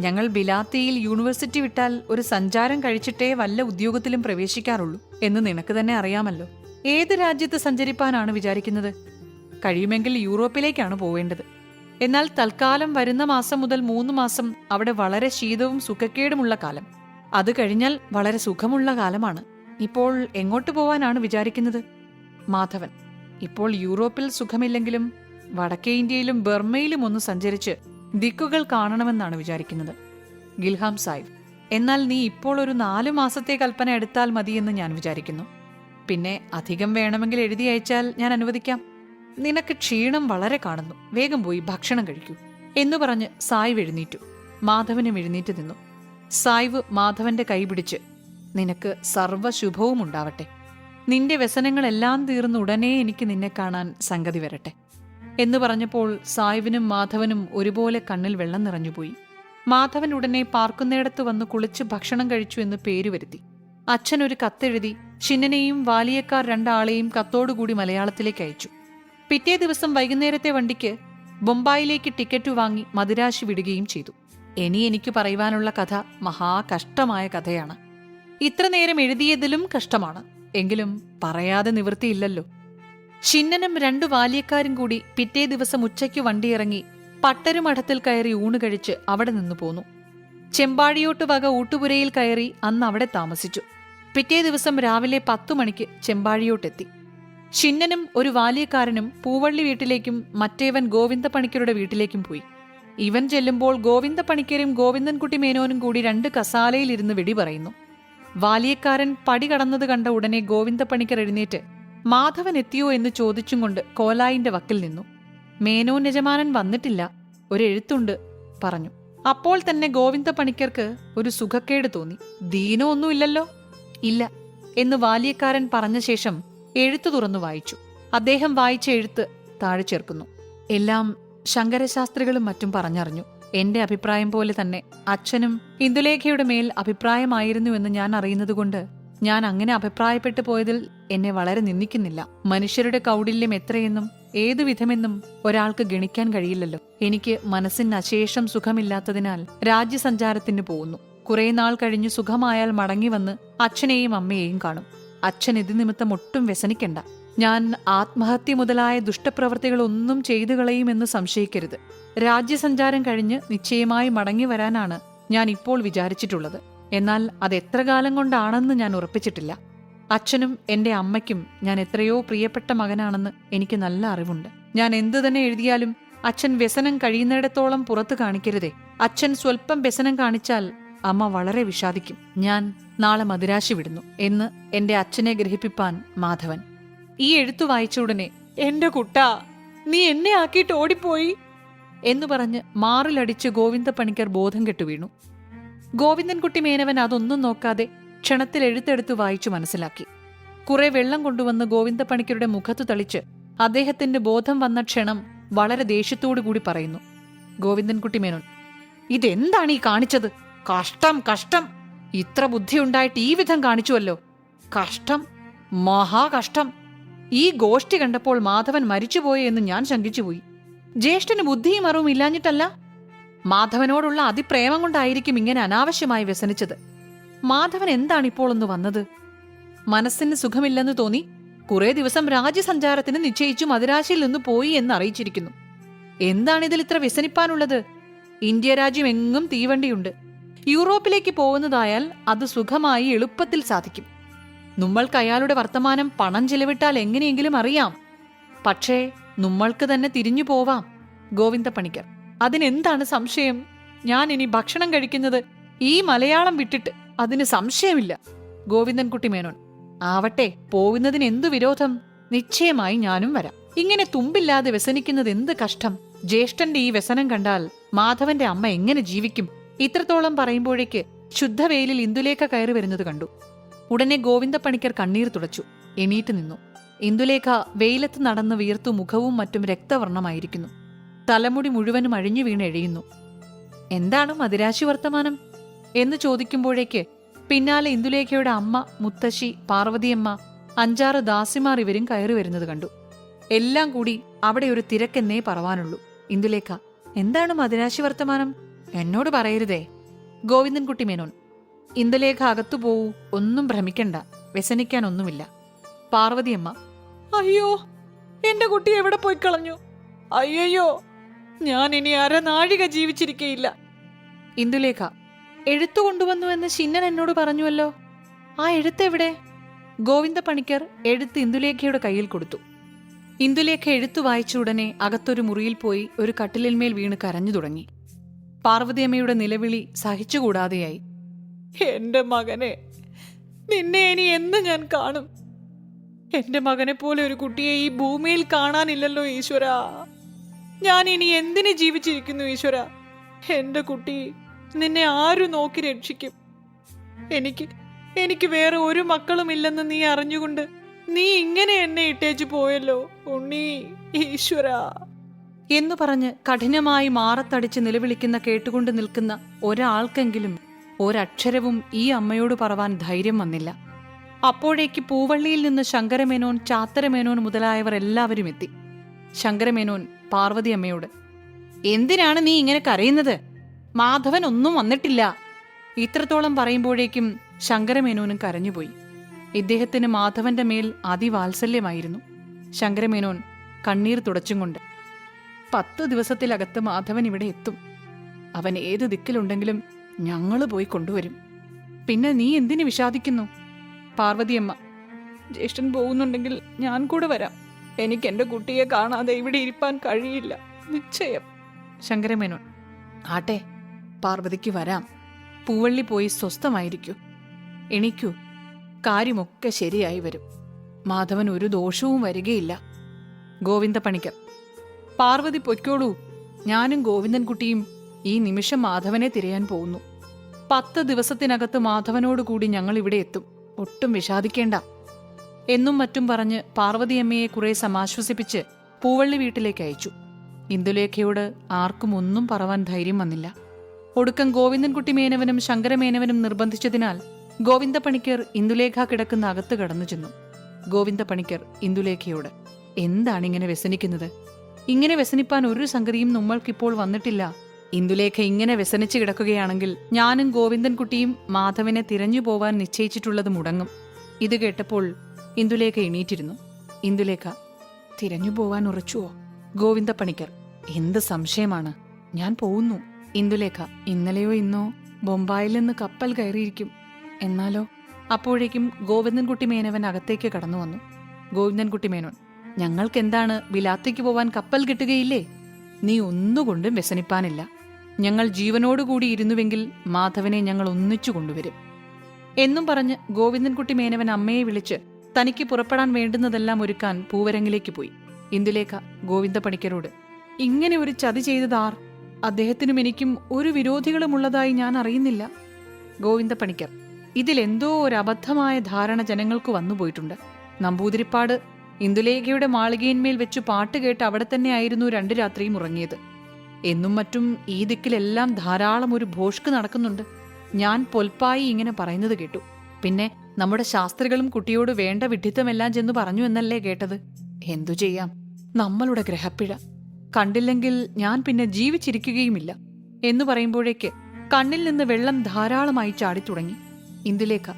ഞങ്ങൾ ബിലാത്തിയിൽ യൂണിവേഴ്സിറ്റി വിട്ടാൽ ഒരു സഞ്ചാരം കഴിച്ചിട്ടേ വല്ല ഉദ്യോഗത്തിലും പ്രവേശിക്കാറുള്ളൂ എന്ന് നിനക്ക് തന്നെ അറിയാമല്ലോ. ഏത് രാജ്യത്ത് സഞ്ചരിപ്പാനാണ് വിചാരിക്കുന്നത്? കഴിയുമെങ്കിൽ യൂറോപ്പിലേക്കാണ് പോവേണ്ടത്. എന്നാൽ തൽക്കാലം വരുന്ന മാസം മുതൽ മൂന്ന് മാസം അവിടെ വളരെ ശീതവും സുഖക്കേടുമുള്ള കാലം. അത് കഴിഞ്ഞാൽ വളരെ സുഖമുള്ള കാലമാണ്. ഇപ്പോൾ എങ്ങോട്ട് പോവാനാണ് വിചാരിക്കുന്നത്? മാധവൻ ഇപ്പോൾ യൂറോപ്പിൽ സുഖമില്ലെങ്കിലും വടക്കേ ഇന്ത്യയിലും ബർമയിലും ഒന്ന് സഞ്ചരിച്ച് ദിക്കുകൾ കാണണമെന്നാണ് വിചാരിക്കുന്നത്. ഗിൽഹാം സാഹിബ് എന്നാൽ നീ ഇപ്പോൾ ഒരു നാലു മാസത്തെ കൽപ്പന എടുത്താൽ മതിയെന്ന് ഞാൻ വിചാരിക്കുന്നു. പിന്നെ അധികം വേണമെങ്കിൽ എഴുതി അയച്ചാൽ ഞാൻ അനുവദിക്കാം. നിനക്ക് ക്ഷീണം വളരെ കാണുന്നു. വേഗം പോയി ഭക്ഷണം കഴിക്കൂ. എന്നു പറഞ്ഞ് സായിവ് എഴുന്നേറ്റു. മാധവനും എഴുന്നേറ്റ് നിന്നു. സായിവ് മാധവന്റെ കൈ പിടിച്ച് നിനക്ക് സർവശുഭവും ഉണ്ടാവട്ടെ. നിന്റെ വ്യസനങ്ങളെല്ലാം തീർന്ന ഉടനെ എനിക്ക് നിന്നെ കാണാൻ സംഗതി വരട്ടെ. എന്ന് പറഞ്ഞപ്പോൾ സായിവിനും മാധവനും ഒരുപോലെ കണ്ണിൽ വെള്ളം നിറഞ്ഞുപോയി. മാധവൻ ഉടനെ പാർക്കുന്നിടത്ത് വന്ന് കുളിച്ച് ഭക്ഷണം കഴിച്ചു എന്ന് പേര് വരുത്തി. അച്ഛൻ ഒരു കത്തെഴുതി ഷിന്നനെയും വാലിയക്കാർ രണ്ടാളെയും കത്തോടുകൂടി മലയാളത്തിലേക്ക് അയച്ചു. പിറ്റേ ദിവസം വൈകുന്നേരത്തെ വണ്ടിക്ക് ബൊംബായിലേക്ക് ടിക്കറ്റ് വാങ്ങി മദിരാശി വിടുകയും ചെയ്തു. ഇനി എനിക്ക് പറയുവാനുള്ള കഥ മഹാകഷ്ടമായ കഥയാണ്. ഇത്ര നേരം എഴുതിയതിലും കഷ്ടമാണ്. എങ്കിലും പറയാതെ നിവൃത്തിയില്ലല്ലോ. ചിന്നനും രണ്ടു ബാല്യക്കാരും കൂടി പിറ്റേ ദിവസം ഉച്ചയ്ക്ക് വണ്ടിയിറങ്ങി പട്ടരുമഠത്തിൽ കയറി ഊണ് കഴിച്ച് അവിടെ നിന്നു പോന്നു. ചെമ്പാടിയോട്ട് വക ഊട്ടുപുരയിൽ കയറി അന്ന് അവിടെ താമസിച്ചു. പിറ്റേ ദിവസം രാവിലെ പത്തു മണിക്ക് ചെമ്പാഴിയോട്ടെത്തി. ഷിന്നനും ഒരു വാലിയക്കാരനും പൂവള്ളി വീട്ടിലേക്കും മറ്റേവൻ ഗോവിന്ദ പണിക്കരുടെ വീട്ടിലേക്കും പോയി. ഇവൻ ചെല്ലുമ്പോൾ ഗോവിന്ദ പണിക്കരും ഗോവിന്ദൻകുട്ടി മേനോനും കൂടി രണ്ട് കസാലയിലിരുന്ന് വെടി പറയുന്നു. വാലിയക്കാരൻ പടി കടന്നത് കണ്ട ഉടനെ ഗോവിന്ദ പണിക്കർ എഴുന്നേറ്റ് മാധവൻ എത്തിയോ എന്ന് ചോദിച്ചും കൊണ്ട് കോലായിന്റെ വക്കിൽ നിന്നു. മേനോൻ യജമാനൻ വന്നിട്ടില്ല ഒരു എഴുത്തുണ്ട് പറഞ്ഞു. അപ്പോൾ തന്നെ ഗോവിന്ദ പണിക്കർക്ക് ഒരു സുഖക്കേട് തോന്നി. ദീനോ ഒന്നുമില്ലല്ലോ? ഇല്ല എന്ന് വാലിയക്കാരൻ പറഞ്ഞ ശേഷം എഴുത്തു തുറന്നു വായിച്ചു. അദ്ദേഹം വായിച്ച എഴുത്ത് താഴെ ചേർക്കുന്നു. എല്ലാം ശങ്കരശാസ്ത്രികളും മറ്റും പറഞ്ഞറിഞ്ഞു. എന്റെ അഭിപ്രായം പോലെ തന്നെ അച്ഛനും ഇന്ദുലേഖയുടെ മേൽ അഭിപ്രായമായിരുന്നു എന്ന് ഞാൻ അറിയുന്നതുകൊണ്ട് ഞാൻ അങ്ങനെ അഭിപ്രായപ്പെട്ടു പോയതിൽ എന്നെ വളരെ നിന്ദിക്കുന്നില്ല. മനുഷ്യരുടെ കൗടില്യം എത്രയെന്നും ഏതു വിധമെന്നും ഒരാൾക്ക് ഗണിക്കാൻ കഴിയില്ലല്ലോ. എനിക്ക് മനസ്സിന് അശേഷം സുഖമില്ലാത്തതിനാൽ രാജ്യസഞ്ചാരത്തിന് പോകുന്നു. കുറേ നാൾ കഴിഞ്ഞു സുഖമായാൽ മടങ്ങി വന്ന് അച്ഛനെയും അമ്മയെയും കാണും. അച്ഛൻ ഇത് നിമിത്തം ഒട്ടും വ്യസനിക്കണ്ട. ഞാൻ ആത്മഹത്യ മുതലായ ദുഷ്ടപ്രവൃത്തികളൊന്നും ചെയ്തു കളയുമെന്ന് സംശയിക്കരുത്. രാജ്യസഞ്ചാരം കഴിഞ്ഞ് നിശ്ചയമായി മടങ്ങി വരാനാണ് ഞാൻ ഇപ്പോൾ വിചാരിച്ചിട്ടുള്ളത്. എന്നാൽ അത് എത്ര കാലം കൊണ്ടാണെന്ന് ഞാൻ ഉറപ്പിച്ചിട്ടില്ല. അച്ഛനും എന്റെ അമ്മയ്ക്കും ഞാൻ എത്രയോ പ്രിയപ്പെട്ട മകനാണെന്ന് എനിക്ക് നല്ല അറിവുണ്ട്. ഞാൻ എന്തു തന്നെ എഴുതിയാലും അച്ഛൻ വ്യസനം കഴിയുന്നിടത്തോളം പുറത്തു കാണിക്കരുതേ. അച്ഛൻ സ്വൽപ്പം വ്യസനം കാണിച്ചാൽ അമ്മ വളരെ വിഷാദിക്കും. ഞാൻ നാളെ മദിരാശി വിടുന്നു എന്ന് എന്റെ അച്ഛനെ ഗ്രഹിപ്പിപ്പാൻ മാധവൻ. ഈ എഴുത്തു വായിച്ച ഉടനെ എന്റെ കുട്ടാ നീ എന്നെ ആക്കിയിട്ട് ഓടിപ്പോയി? എന്ന് പറഞ്ഞ് മാറിലടിച്ച് ഗോവിന്ദ പണിക്കർ ബോധം കെട്ടു വീണു. ഗോവിന്ദൻകുട്ടി മേനവൻ അതൊന്നും നോക്കാതെ ക്ഷണത്തിൽ എഴുത്തെടുത്ത് വായിച്ചു മനസ്സിലാക്കി. കുറെ വെള്ളം കൊണ്ടുവന്ന് ഗോവിന്ദ പണിക്കരുടെ മുഖത്തു തളിച്ച് അദ്ദേഹത്തിന്റെ ബോധം വന്ന ക്ഷണം വളരെ കൂടി പറയുന്നു. ഗോവിന്ദൻകുട്ടി മേനോൻ ഇതെന്താണ് ഈ കാണിച്ചത്? കഷ്ടം കഷ്ടം. ഇത്ര ബുദ്ധിയുണ്ടായിട്ട് ഈ വിധം കാണിച്ചുവല്ലോ. കഷ്ടം മഹാകഷ്ടം. ഈ ഗോഷ്ടി കണ്ടപ്പോൾ മാധവൻ മരിച്ചുപോയെന്ന് ഞാൻ ശങ്കിച്ചുപോയി. ജ്യേഷ്ഠന് ബുദ്ധിയും അറിവും ഇല്ലാഞ്ഞിട്ടല്ല? മാധവനോടുള്ള അതിപ്രേമം കൊണ്ടായിരിക്കും ഇങ്ങനെ അനാവശ്യമായി വ്യസനിച്ചത്. മാധവൻ എന്താണ് ഇപ്പോൾ ഒന്ന് വന്നത്? മനസ്സിന് സുഖമില്ലെന്ന് തോന്നി കുറെ ദിവസം രാജ്യസഞ്ചാരത്തിന് നിശ്ചയിച്ചു മദുരാശിയിൽ നിന്ന് പോയി എന്ന് അറിയിച്ചിരിക്കുന്നു. എന്താണ് ഇതിൽ ഇത്ര വ്യസനിപ്പാനുള്ളത്? ഇന്ത്യ രാജ്യം എങ്ങും തീവണ്ടിയുണ്ട്. യൂറോപ്പിലേക്ക് പോകുന്നതായാൽ അത് സുഖമായി എളുപ്പത്തിൽ സാധിക്കും. നമ്മൾക്ക് അയാളുടെ വർത്തമാനം പണം ചെലവിട്ടാൽ എങ്ങനെയെങ്കിലും അറിയാം. പക്ഷേ നമ്മൾക്ക് തന്നെ തിരിഞ്ഞു പോവാം ഗോവിന്ദ പണിക്കർ അതിനെന്താണ് സംശയം? ഞാൻ ഇനി ഭക്ഷണം കഴിക്കുന്നത് ഈ മലയാളം വിട്ടിട്ട് അതിന് സംശയമില്ല ഗോവിന്ദൻകുട്ടി മേനോൻ. ആവട്ടെ പോകുന്നതിന് എന്തു വിരോധം? നിശ്ചയമായി ഞാനും വരാം. ഇങ്ങനെ തുമ്പില്ലാതെ വ്യസനിക്കുന്നത് എന്ത് കഷ്ടം? ജ്യേഷ്ഠന്റെ ഈ വ്യസനം കണ്ടാൽ മാധവന്റെ അമ്മ എങ്ങനെ ജീവിക്കും? ഇത്രത്തോളം പറയുമ്പോഴേക്ക് ശുദ്ധവേലിൽ ഇന്ദുലേഖ കയറി വരുന്നത് കണ്ടു. ഉടനെ ഗോവിന്ദ പണിക്കർ കണ്ണീർ തുടച്ചു. എണീറ്റ് നിന്നു. ഇന്ദുലേഖ വെയിലത്ത് നടന്ന് വീർത്തു മുഖവും മറ്റും രക്തവർണമായിരിക്കുന്നു തലമുടി മുഴുവനും അഴിഞ്ഞു വീണ് എഴിയുന്നു. എന്താണ് മദിരാശി വർത്തമാനം? എന്ന് ചോദിക്കുമ്പോഴേക്ക് പിന്നാലെ ഇന്ദുലേഖയുടെ അമ്മ മുത്തശ്ശി പാർവതിയമ്മ അഞ്ചാറ് ദാസിമാർ ഇവരും കയറി വരുന്നത് കണ്ടു. എല്ലാം കൂടി അവിടെ ഒരു തിരക്കെന്നേ പറവാനുള്ളൂ. ഇന്ദുലേഖ എന്താണ് മദിരാശി വർത്തമാനം? എന്നോട് പറയരുതേ. ഗോവിന്ദൻകുട്ടി മേനോൻ ഇന്ദലേഖ അകത്തു പോവൂ ഒന്നും ഭ്രമിക്കണ്ട വ്യസനിക്കാനൊന്നുമില്ല. പാർവതിയമ്മ അയ്യോ എന്റെ കുട്ടി എവിടെ പോയി കളഞ്ഞു? അയ്യോ ഞാൻ ഇനി അരനാഴിക ജീവിച്ചിരിക്കയില്ല. ഇന്ദുലേഖ എഴുത്തു കൊണ്ടുവന്നു എന്ന് ചിന്നൻ എന്നോട് പറഞ്ഞുവല്ലോ. ആ എഴുത്തെവിടെ ഗോവിന്ദ പണിക്കർ എഴുത്ത് ഇന്ദുലേഖയുടെ കയ്യിൽ കൊടുത്തു. ഇന്ദുലേഖ എഴുത്തു വായിച്ച ഉടനെ അകത്തൊരു മുറിയിൽ പോയി ഒരു കട്ടിലിന്മേൽ വീണ് കരഞ്ഞു തുടങ്ങി. പാർവതിയമ്മയുടെ നിലവിളി സഹിച്ചുകൂടാതെയായി. എന്റെ മകനെ നിന്നെ ഇനി എന്ന് ഞാൻ കാണും? എന്റെ മകനെ പോലെ ഒരു കുട്ടിയെ ഈ ഭൂമിയിൽ കാണാനില്ലല്ലോ ഈശ്വര. ഞാൻ ഇനി എന്തിന് ജീവിച്ചിരിക്കുന്നു ഈശ്വര? എന്റെ കുട്ടി നിന്നെ ആരു നോക്കി രക്ഷിക്കും? എനിക്ക് എനിക്ക് വേറെ ഒരു മക്കളും ഇല്ലെന്ന് നീ അറിഞ്ഞുകൊണ്ട് നീ ഇങ്ങനെ എന്നെ ഇട്ടേച്ചു പോയല്ലോ ഉണ്ണി ഈശ്വര. എന്നു പറഞ്ഞ് കഠിനമായി മാറത്തടിച്ച് നിലവിളിക്കുന്ന കേട്ടുകൊണ്ട് നിൽക്കുന്ന ഒരാൾക്കെങ്കിലും ഒരക്ഷരവും ഈ അമ്മയോട് പറവാൻ ധൈര്യം വന്നില്ല. അപ്പോഴേക്ക് പൂവള്ളിയിൽ നിന്ന് ശങ്കരമേനോൻ ചാത്തരമേനോൻ മുതലായവർ എല്ലാവരും എത്തി. ശങ്കരമേനോൻ പാർവതി അമ്മയോട് എന്തിനാണ് നീ ഇങ്ങനെ കരയുന്നത്? മാധവൻ ഒന്നും വന്നിട്ടില്ല. ഇത്രത്തോളം പറയുമ്പോഴേക്കും ശങ്കരമേനോനും കരഞ്ഞുപോയി. ഇദ്ദേഹത്തിന് മാധവന്റെ മേൽ അതിവാത്സല്യമായിരുന്നു. ശങ്കരമേനോൻ കണ്ണീർ തുടച്ചും കൊണ്ട് പത്ത് ദിവസത്തിലകത്ത് മാധവൻ ഇവിടെ എത്തും. അവൻ ഏത് ദിക്കിലുണ്ടെങ്കിലും ഞങ്ങൾ പോയി കൊണ്ടുവരും. പിന്നെ നീ എന്തിനു വിഷാദിക്കുന്നു? പാർവതിയമ്മ ജ്യേഷ്ഠൻ പോകുന്നുണ്ടെങ്കിൽ ഞാൻ കൂടെ വരാം. എനിക്ക് എന്റെ കുട്ടിയെ കാണാതെ ഇവിടെ ഇരിപ്പാൻ കഴിയില്ല. നിശ്ചയം. ശങ്കരമേനോൻ ആട്ടെ പാർവതിക്ക് വരാം. പൂവള്ളി പോയി സ്വസ്ഥമായിരിക്കൂ. എണീക്കൂ. കാര്യമൊക്കെ ശരിയായി വരും. മാധവൻ ഒരു ദോഷവും വരികയില്ല. ഗോവിന്ദ പണിക്കർ പാർവതി പൊയ്ക്കോളൂ. ഞാനും ഗോവിന്ദൻകുട്ടിയും ഈ നിമിഷം മാധവനെ തിരയാൻ പോകുന്നു. പത്ത് ദിവസത്തിനകത്ത് മാധവനോട് കൂടി ഞങ്ങൾ ഇവിടെ എത്തും. ഒട്ടും വിഷാദിക്കേണ്ട. എന്നും മറ്റും പറഞ്ഞ് പാർവതിയമ്മയെ കുറെ സമാശ്വസിപ്പിച്ച് പൂവള്ളി വീട്ടിലേക്ക് അയച്ചു. ഇന്ദുലേഖയോട് ആർക്കും ഒന്നും പറവാൻ ധൈര്യം വന്നില്ല. ഒടുക്കം ഗോവിന്ദൻകുട്ടി മേനവനും ശങ്കരമേനവനും നിർബന്ധിച്ചതിനാൽ ഗോവിന്ദ പണിക്കർ ഇന്ദുലേഖ കിടക്കുന്ന അകത്ത് കടന്നു ചെന്നു. ഗോവിന്ദ പണിക്കർ ഇന്ദുലേഖയോട് എന്താണ് ഇങ്ങനെ വ്യസനിക്കുന്നത്? ഇങ്ങനെ വ്യസനിപ്പാൻ ഒരു സംഗതിയും നമ്മൾക്കിപ്പോൾ വന്നിട്ടില്ല. ഇന്ദുലേഖ ഇങ്ങനെ വ്യസനിച്ച് കിടക്കുകയാണെങ്കിൽ ഞാനും ഗോവിന്ദൻകുട്ടിയും മാധവനെ തിരഞ്ഞു പോവാൻ നിശ്ചയിച്ചിട്ടുള്ളത് മുടങ്ങും. ഇത് കേട്ടപ്പോൾ ഇന്ദുലേഖ എണീറ്റിരുന്നു. ഇന്ദുലേഖ തിരഞ്ഞു പോവാൻ ഉറച്ചുവോ? ഗോവിന്ദ പണിക്കർ എന്ത് സംശയമാണ്? ഞാൻ പോകുന്നു ഇന്ദുലേഖ ഇന്നലെയോ ഇന്നോ ബൊംബായിൽ നിന്ന് കപ്പൽ കയറിയിരിക്കും. എന്നാലോ? അപ്പോഴേക്കും ഗോവിന്ദൻകുട്ടി മേനവൻ അകത്തേക്ക് കടന്നു വന്നു. ഗോവിന്ദൻകുട്ടി മേനോൻ ഞങ്ങൾക്കെന്താണ് വിലാത്തേക്ക് പോവാൻ കപ്പൽ കിട്ടുകയില്ലേ? നീ ഒന്നുകൊണ്ടും വ്യസനിപ്പാനില്ല. ഞങ്ങൾ ജീവനോടുകൂടി ഇരുന്നുവെങ്കിൽ മാധവനെ ഞങ്ങൾ ഒന്നിച്ചു കൊണ്ടുവരും. എന്നും പറഞ്ഞ് ഗോവിന്ദൻകുട്ടി മേനവൻ അമ്മയെ വിളിച്ച് തനിക്ക് പുറപ്പെടാൻ വേണ്ടുന്നതെല്ലാം ഒരുക്കാൻ പൂവരങ്ങിലേക്ക് പോയി. ഇന്ദുലേഖ ഗോവിന്ദ പണിക്കരോട് ഇങ്ങനെ ഒരു ചതി ചെയ്തതാർ? അദ്ദേഹത്തിനും എനിക്കും ഒരു വിരോധികളുമുള്ളതായി ഞാൻ അറിയുന്നില്ല. ഗോവിന്ദ പണിക്കർ ഇതിലെന്തോ ഒരു അബദ്ധമായ ധാരണ ജനങ്ങൾക്ക് വന്നുപോയിട്ടുണ്ട്. നമ്പൂതിരിപ്പാട് ഇന്ദുലേഖയുടെ മാളികയിന്മേൽ വെച്ച് പാട്ട് കേട്ട് അവിടെ തന്നെയായിരുന്നു രണ്ടു രാത്രിയും ഉറങ്ങിയത്. എന്നും മറ്റും ഈ ദിക്കിലെല്ലാം ധാരാളം ഒരു ഭോഷ്ക് നടക്കുന്നുണ്ട്. ഞാൻ പൊൽപ്പായി ഇങ്ങനെ പറയുന്നത് കേട്ടു. പിന്നെ നമ്മുടെ ശാസ്ത്രികളും കുട്ടിയോട് വേണ്ട വിഡ്ഢിത്തമെല്ലാം ചെന്ന് പറഞ്ഞു എന്നല്ലേ കേട്ടത്? എന്തു ചെയ്യാം? നമ്മളുടെ ഗ്രഹപ്പിഴ. കണ്ടില്ലെങ്കിൽ ഞാൻ പിന്നെ ജീവിച്ചിരിക്കുകയുമില്ല. എന്ന് പറയുമ്പോഴേക്ക് കണ്ണിൽ നിന്ന് വെള്ളം ധാരാളമായി ചാടിത്തുടങ്ങി. ഇന്ദുലേഖ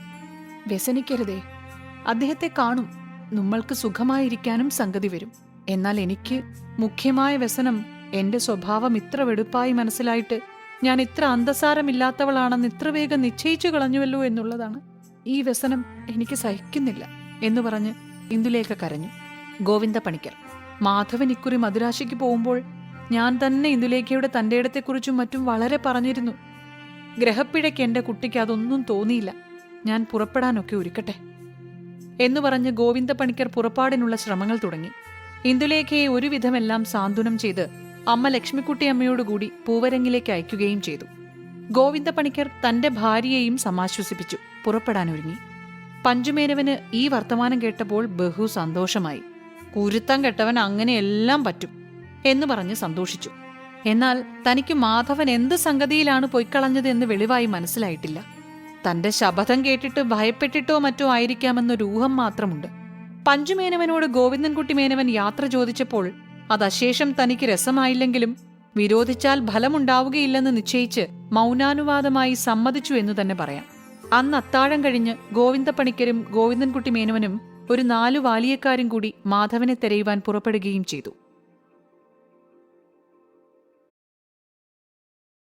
വ്യസനിക്കരുതേ. അദ്ദേഹത്തെ കാണും. നമ്മൾക്ക് സുഖമായിരിക്കാനും സംഗതി വരും. എന്നാൽ എനിക്ക് മുഖ്യമായ വ്യസനം എന്റെ സ്വഭാവം ഇത്ര വെടുപ്പായി മനസ്സിലായിട്ട് ഞാൻ ഇത്ര അന്തസാരമില്ലാത്തവളാണെന്ന് ഇത്ര വേഗം നിശ്ചയിച്ചു കളഞ്ഞുവല്ലോ എന്നുള്ളതാണ്. ഈ വ്യസനം എനിക്ക് സഹിക്കുന്നില്ല എന്ന് പറഞ്ഞ് ഇന്ദുലേഖ കരഞ്ഞു. ഗോവിന്ദ പണിക്കർ മാധവൻ ഇക്കുറി മധുരാശിക്ക് പോകുമ്പോൾ ഞാൻ തന്നെ ഇന്ദുലേഖയുടെ തന്റെ ഇടത്തെക്കുറിച്ചും മറ്റും വളരെ പറഞ്ഞിരുന്നു. ഗ്രഹപ്പിഴയ്ക്ക് എന്റെ കുട്ടിക്ക് അതൊന്നും തോന്നിയില്ല. ഞാൻ പുറപ്പെടാനൊക്കെ ഒരുക്കട്ടെ. എന്നു പറഞ്ഞ് ഗോവിന്ദ പണിക്കർ പുറപ്പാടിനുള്ള ശ്രമങ്ങൾ തുടങ്ങി. ഇന്ദുലേഖയെ ഒരുവിധമെല്ലാം സാന്ത്വനം ചെയ്ത് അമ്മ ലക്ഷ്മിക്കുട്ടിയമ്മയോടുകൂടി പൂവരങ്ങിലേക്ക് അയക്കുകയും ചെയ്തു. ഗോവിന്ദ പണിക്കർ തന്റെ ഭാര്യയെയും സമാശ്വസിപ്പിച്ചു പുറപ്പെടാനൊരുങ്ങി. പഞ്ചുമേനവന് ഈ വർത്തമാനം കേട്ടപ്പോൾ ബഹു സന്തോഷമായി. കുരുത്തം കെട്ടവൻ അങ്ങനെയെല്ലാം പറ്റും എന്ന് പറഞ്ഞ് സന്തോഷിച്ചു. എന്നാൽ തനിക്ക് മാധവൻ എന്ത് സംഗതിയിലാണ് പൊയ്ക്കളഞ്ഞത് എന്ന് വെളിവായി മനസ്സിലായിട്ടില്ല. തന്റെ ശപഥം കേട്ടിട്ട് ഭയപ്പെട്ടിട്ടോ മറ്റോ ആയിരിക്കാമെന്നൊരു ഊഹം മാത്രമുണ്ട്. പഞ്ചുമേനവനോട് ഗോവിന്ദൻകുട്ടി മേനവൻ യാത്ര ചോദിച്ചപ്പോൾ അത് അശേഷം തനിക്ക് രസമായില്ലെങ്കിലും വിരോധിച്ചാൽ ഫലമുണ്ടാവുകയില്ലെന്ന് നിശ്ചയിച്ച് മൗനാനുവാദമായി സമ്മതിച്ചു എന്ന് തന്നെ പറയാം. അന്ന് അത്താഴം കഴിഞ്ഞ് ഗോവിന്ദപ്പണിക്കരും ഗോവിന്ദൻകുട്ടി മേനവനും ഒരു നാലു വാലിയക്കാരും കൂടി മാധവനെ തെരയുവാൻ പുറപ്പെടുകയും ചെയ്തു.